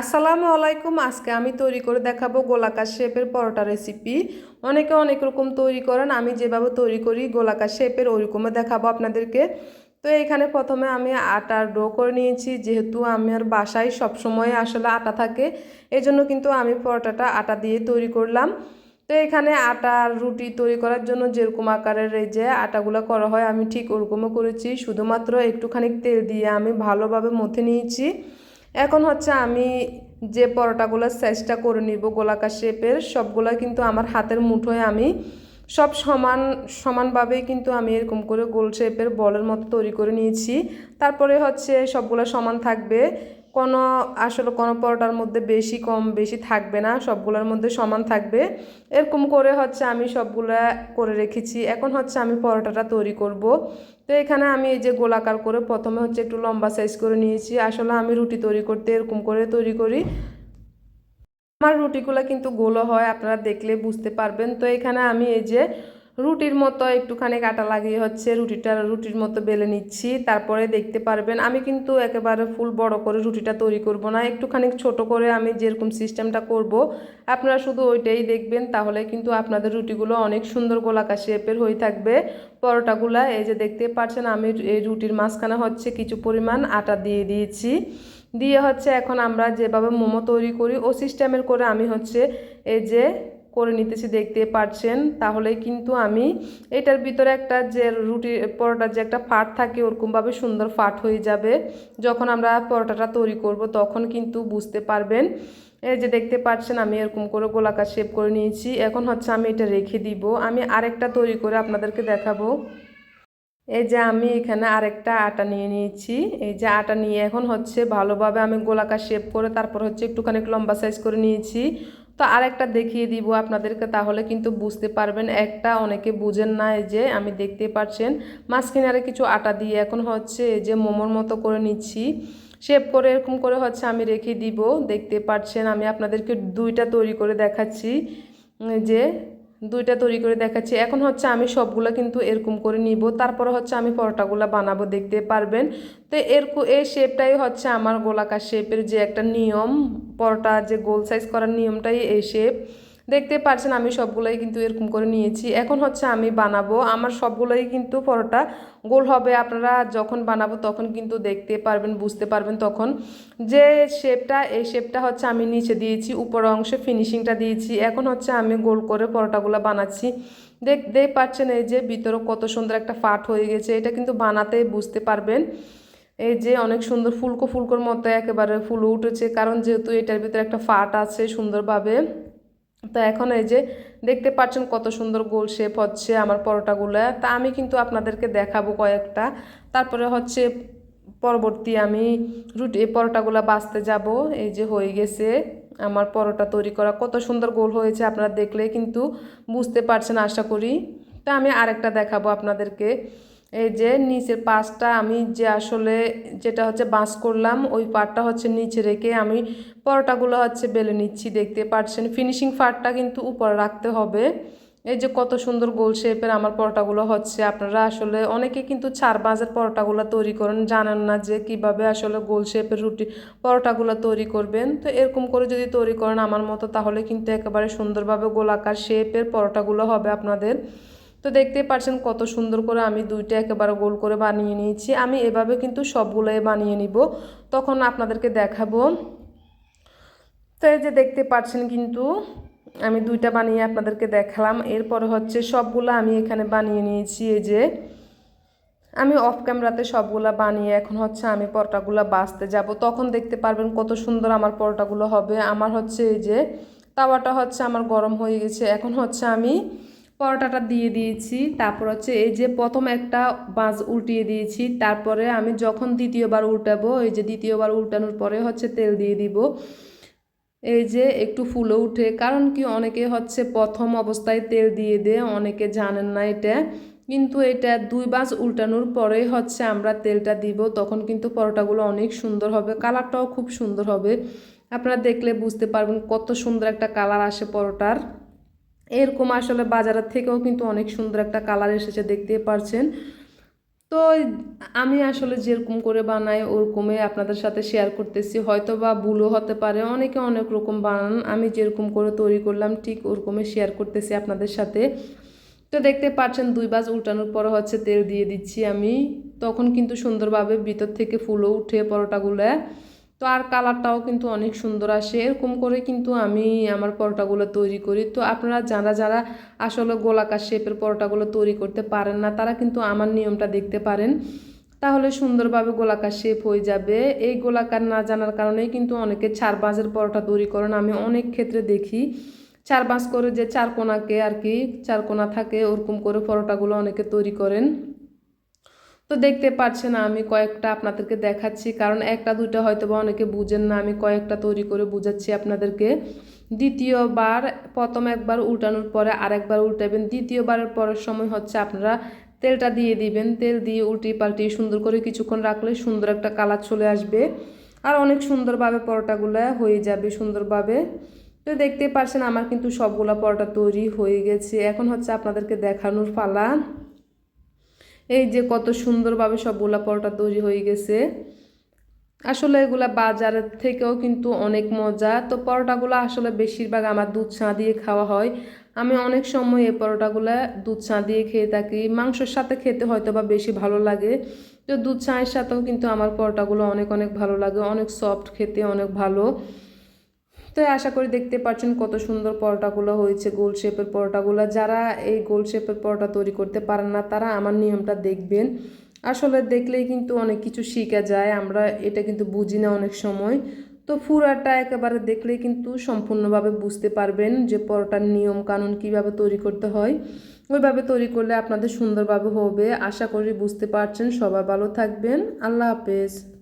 আসসালামু আলাইকুম। আজকে আমি তৈরি করে দেখাবো গোলাকার শেপের পরোটা রেসিপি অনেকে অনেক রকম তৈরি করেন, আমি যেভাবে তৈরি করি গোলাকার শেপের ওইরকমও দেখাবো আপনাদেরকে। তো এখানে প্রথমে আমি আটার ডো করে নিয়েছি, যেহেতু আমার বাসায় সবসময় আসলে আটা থাকে এই জন্য কিন্তু আমি পরোটাটা আটা দিয়ে তৈরি করলাম। তো এখানে আটার রুটি তৈরি করার জন্য যেরকম আকারের এই যে আটাগুলো করা হয়, আমি ঠিক ওরকমও করেছি। শুধুমাত্র একটুখানি তেল দিয়ে আমি ভালোভাবে মথে নিয়েছি। এখন হচ্ছে আমি যে পরোটাগুলোর সাইজটা করে নিব গোলাকার শেপের সবগুলো কিন্তু আমার হাতের মুঠোয় আমি সব সমান, সমানভাবেই কিন্তু আমি এরকম করে গোল শেপের বলের মতো তৈরি করে নিয়েছি। তারপরে হচ্ছে সবগুলো সমান থাকবে। কোনো, আসলে কোনো পরোটার মধ্যে বেশি কম, বেশি থাকবে না, সবগুলোর মধ্যে সমান থাকবে। এরকম করে হচ্ছে আমি সবগুলা করে রেখেছি। এখন হচ্ছে আমি পরোটাটা তৈরি করব। তো এখানে আমি এই যে গোলাকার করে প্রথমে হচ্ছে একটু লম্বা সাইজ করে নিয়েছি। আসলে আমি রুটি তৈরি করতে এরকম করে তৈরি করি। আমার রুটিগুলো কিন্তু গোলো হয়, আপনারা দেখলে বুঝতে পারবেন। তো এখানে আমি এই যে রুটির মতো একটুখানি কাটা লাগিয়ে হচ্ছে রুটিটা, রুটির মতো বেলে নিচ্ছি। তারপরে দেখতে পারবেন, আমি কিন্তু একেবারে ফুল বড় করে রুটিটা তৈরি করব না। একটুখানি ছোট করে আমি যেরকম সিস্টেমটা করব, আপনারা শুধু ওইটাই দেখবেন, তাহলে কিন্তু আপনাদের রুটিগুলো অনেক সুন্দর গোলাকার শেপের হয়ে থাকবে। পরোটাগুলা, এই যে দেখতে পাচ্ছেন, আমি এই রুটির মাঝখানে হচ্ছে কিছু পরিমাণ আটা দিয়ে দিয়েছি। দিয়ে হচ্ছে এখন আমরা যেভাবে মোমো তৈরি করি, ও সিস্টেমের করে আমি হচ্ছে এই যে করে নিতেছি, দেখতে পাচ্ছেন তাহলে কিন্তু আমি এটার ভিতরে একটা যে রুটি, পরোটার যে একটা ফাট থাকে, ওরকমভাবে সুন্দর ফাট হয়ে যাবে। যখন আমরা পরোটাটা তৈরি করব, তখন কিন্তু বুঝতে পারবেন। এই যে দেখতে পাচ্ছেন, আমি এরকম করে গোলাকার শেপ করে নিয়েছি। এখন হচ্ছে আমি এটা রেখে দিব। আমি আরেকটা তৈরি করে আপনাদেরকে দেখাবো। এই যে আমি এখানে আরেকটা আটা নিয়ে নিয়েছি। এই যে আটা নিয়ে এখন হচ্ছে ভালোভাবে আমি গোলাকার শেপ করে তারপর হচ্ছে একটুখানি লম্বা সাইজ করে নিয়েছি। তো আরেকটা দেখিয়ে দিব আপনাদেরকে, তাহলে কিন্তু বুঝতে পারবেন। একটা অনেকে বুঝেন না, এই যে আমি দেখতে পাচ্ছেন, মাঝখানে কিছু আটা দিয়ে এখন হচ্ছে এই যে মোমোর মতো করে নিচ্ছি। শেপ করে এরকম করে হচ্ছে আমি রেখে দিব, দেখতে পাচ্ছেন, আমি আপনাদেরকে দুইটা তৈরি করে দেখাচ্ছি। যে দুইটা তৈরি করে দেখাচ্ছি। এখন হচ্ছে আমি সবগুলো কিন্তু এরকম করে নিব। তারপরে হচ্ছে আমি পরোটাগুলো বানাবো, দেখতে পারবেন। তো এর এই শেপটাই হচ্ছে আমার গোলাকার শেপের যে একটা নিয়ম, পরোটা যে গোল সাইজ করার নিয়মটাই এই শেপ দেখতে পারছেন আমি সবগুলোই কিন্তু এরকম করে নিয়েছি। এখন হচ্ছে আমি বানাবো। আমার সবগুলোই কিন্তু পরোটা গোল হবে। আপনারা যখন বানাবো তখন কিন্তু দেখতে পারবেন, বুঝতে পারবেন তখন। যে শেপটা, এই শেপটা হচ্ছে আমি নিচে দিয়েছি, উপর অংশে ফিনিশিংটা দিয়েছি। এখন হচ্ছে আমি গোল করে পরোটাগুলো বানাচ্ছি। দেখ দেখ পাচ্ছেন এই যে ভিতরে কত সুন্দর একটা ফাট হয়ে গেছে। এটা কিন্তু বানাতে বুঝতে পারবেন। এই যে অনেক সুন্দর ফুলকো ফুলকোর মতো একেবারে ফুল উঠেছে। কারণ যেহেতু এটার ভিতরে একটা ফাট আছে সুন্দরভাবে। তো এখন এই যে দেখতে পাচ্ছেন কত সুন্দর গোল শেপ হচ্ছে আমার পরোটাগুলো। তা আমি কিন্তু আপনাদেরকে দেখাবো কয়েকটা। তারপরে হচ্ছে পরবর্তী আমি রুটি পরোটাগুলো বাঁচতে যাব। এই যে হয়ে গেছে আমার পরোটা তৈরি করা। কত সুন্দর গোল হয়েছে আপনারা দেখলে কিন্তু বুঝতে পারছেন, আশা করি। তা আমি আরেকটা দেখাবো আপনাদেরকে। এই যে নিচের পাশটা আমি যে আসলে যেটা হচ্ছে বাঁশ করলাম, ওই পাটটা হচ্ছে নিচে রেখে আমি পরোটাগুলো হচ্ছে বেলে নিচ্ছি, দেখতে পাচ্ছেন ফিনিশিং পার্টটা কিন্তু উপরে রাখতে হবে। এই যে কত সুন্দর গোল শেপের আমার পরোটাগুলো হচ্ছে। আপনারা আসলে অনেকে কিন্তু চার বাজের পরোটাগুলো তৈরি করেন, জানেন না যে কীভাবে আসলে গোল শেপের রুটি পরোটাগুলো তৈরি করবেন। তো এরকম করে যদি তৈরি করেন আমার মতো, তাহলে কিন্তু একেবারে সুন্দরভাবে গোলাকার শেপের পরোটাগুলো হবে আপনাদের। তো দেখতে পাচ্ছেন কত সুন্দর করে আমি দুইটা একেবারে গোল করে বানিয়ে নিয়েছি। আমি এভাবে কিন্তু সবগুলোই বানিয়ে নিব। তখন আপনাদেরকে দেখাবো। তো এই যে দেখতে পাচ্ছেন কিন্তু, আমি দুইটা বানিয়ে আপনাদেরকে দেখালাম। এরপরে হচ্ছে সবগুলো আমি এখানে বানিয়ে নিয়েছি। এই যে, আমি অফ ক্যামেরাতে সবগুলো বানিয়ে এখন হচ্ছে আমি পরোটাগুলো বাঁচতে যাব। তখন দেখতে পারবেন কত সুন্দর আমার পরোটাগুলো হবে। আমার হচ্ছে এই যে, তাওয়াটা হচ্ছে আমার গরম হয়ে গেছে। এখন হচ্ছে আমি পরোটাটা দিয়ে দিয়েছি, তারপর হচ্ছে এই যে প্রথম একটা বাঁশ উল্টিয়ে দিয়েছি, তারপরে আমি যখন দ্বিতীয়বার উল্টাবো, এই যে দ্বিতীয়বার উল্টানোর পরে হচ্ছে তেল দিয়ে দিব। এই যে একটু ফুলে উঠে, কারণ কি অনেকে হচ্ছে প্রথম অবস্থায় তেল দিয়ে দেয়, অনেকে জানেন না এটা, কিন্তু এটা দুই বাস উল্টানোর পরে হচ্ছে আমরা তেলটা দিব, তখন কিন্তু পরোটাগুলো অনেক সুন্দর হবে, কালারটাও খুব সুন্দর হবে। আপনারা দেখলে বুঝতে পারবেন কত সুন্দর একটা কালার আসে পরোটার। এরকম আসলে বাজারের থেকেও কিন্তু অনেক সুন্দর একটা কালার এসেছে, দেখতে পারছেন। তো আমি আসলে যেরকম করে বানাই, ওরকমই আপনাদের সাথে শেয়ার করতেছি। হয়তো বা ভুলও হতে পারে, অনেকে অনেক রকম বানান, আমি যেরকম করে তৈরি করলাম, ঠিক ওরকমই শেয়ার করতেছি আপনাদের সাথে। তো দেখতে পাচ্ছেন, দুই বাজ উল্টানোর পরে হচ্ছে তেল দিয়ে দিচ্ছি আমি। তখন কিন্তু সুন্দরভাবে ভিতর থেকে ফুলও উঠে পরোটাগুলো। তো আর কালারটাও কিন্তু অনেক সুন্দর আসে। এরকম করে কিন্তু আমি আমার পরোটাগুলো তৈরি করি। তো আপনারা যারা যারা আসলে গোলাকার শেপের পরোটাগুলো তৈরি করতে পারেন না, তারা কিন্তু আমার নিয়মটা দেখতে পারেন। তাহলে সুন্দরভাবে গোলাকার শেপ হয়ে যাবে। এই গোলাকার না জানার কারণেই কিন্তু অনেকে চার বাঁজের পরোটা তৈরি করেন। আমি অনেক ক্ষেত্রে দেখি, চার বাঁশ করে যে চার কোনাকে আর কি, চার কোনা থাকে, ওরকম করে পরোটাগুলো অনেকে তৈরি করেন। তো দেখতে পাচ্ছেন আমি কয়েকটা আপনাদেরকে দেখাচ্ছি। কারণ একটা, দুইটা হয়তো বা অনেকে বুঝেন না, আমি কয়েকটা তৈরি করে বুঝাচ্ছি আপনাদেরকে। দ্বিতীয়বার, প্রথম একবার উল্টানোর পরে আরেকবার উল্টাবেন। দ্বিতীয়বারের পরের সময় হচ্ছে আপনারা তেলটা দিয়ে দিবেন। তেল দিয়ে উল্টি পাল্টি সুন্দর করে কিছুক্ষণ রাখলে সুন্দর একটা কালার চলে আসবে। আর অনেক সুন্দরভাবে পরোটাগুলো হয়ে যাবে সুন্দরভাবে। তো দেখতে পারছেন, আমার কিন্তু সবগুলা পরোটা তৈরি হয়ে গেছে। এখন হচ্ছে আপনাদেরকে দেখানোর পালা। এই যে কত সুন্দরভাবে সবগুলা পরোটা তৈরি হয়ে গেছে। আসলে এগুলা বাজারের থেকেও কিন্তু অনেক মজা। তো পরোটাগুলো আসলে বেশিরভাগ আমার দুধ চা দিয়ে খাওয়া হয়। আমি অনেক সময় এই পরোটাগুলো দুধ চা দিয়ে খেয়ে থাকি। মাংসের সাথে খেতে হয়তো বা বেশি ভালো লাগে। তো দুধ চায়ের সাথেও কিন্তু আমার পরোটাগুলো অনেক অনেক ভালো লাগে। অনেক সফট খেতে অনেক ভালো। তো আশা করি দেখতে পাচ্ছেন কত সুন্দর পরোটাগুলো হয়েছে, গোল শেপের পরোটাগুলো। যারা এই গোল শেপের পরোটা তৈরি করতে পারেন না, তারা আমার নিয়মটা দেখবেন। আসলে দেখলেই কিন্তু অনেক কিছু শেখা যায়, আমরা এটা কিন্তু বুঝি না অনেক সময়। তো ফুরাটা একেবারে দেখলেই কিন্তু সম্পূর্ণভাবে বুঝতে পারবেন যে পরোটার নিয়ম কানুন কীভাবে তৈরি করতে হয়। ওইভাবে তৈরি করলে আপনাদের সুন্দরভাবে হবে। আশা করি বুঝতে পারছেন। সবাই ভালো থাকবেন। আল্লাহ হাফেজ।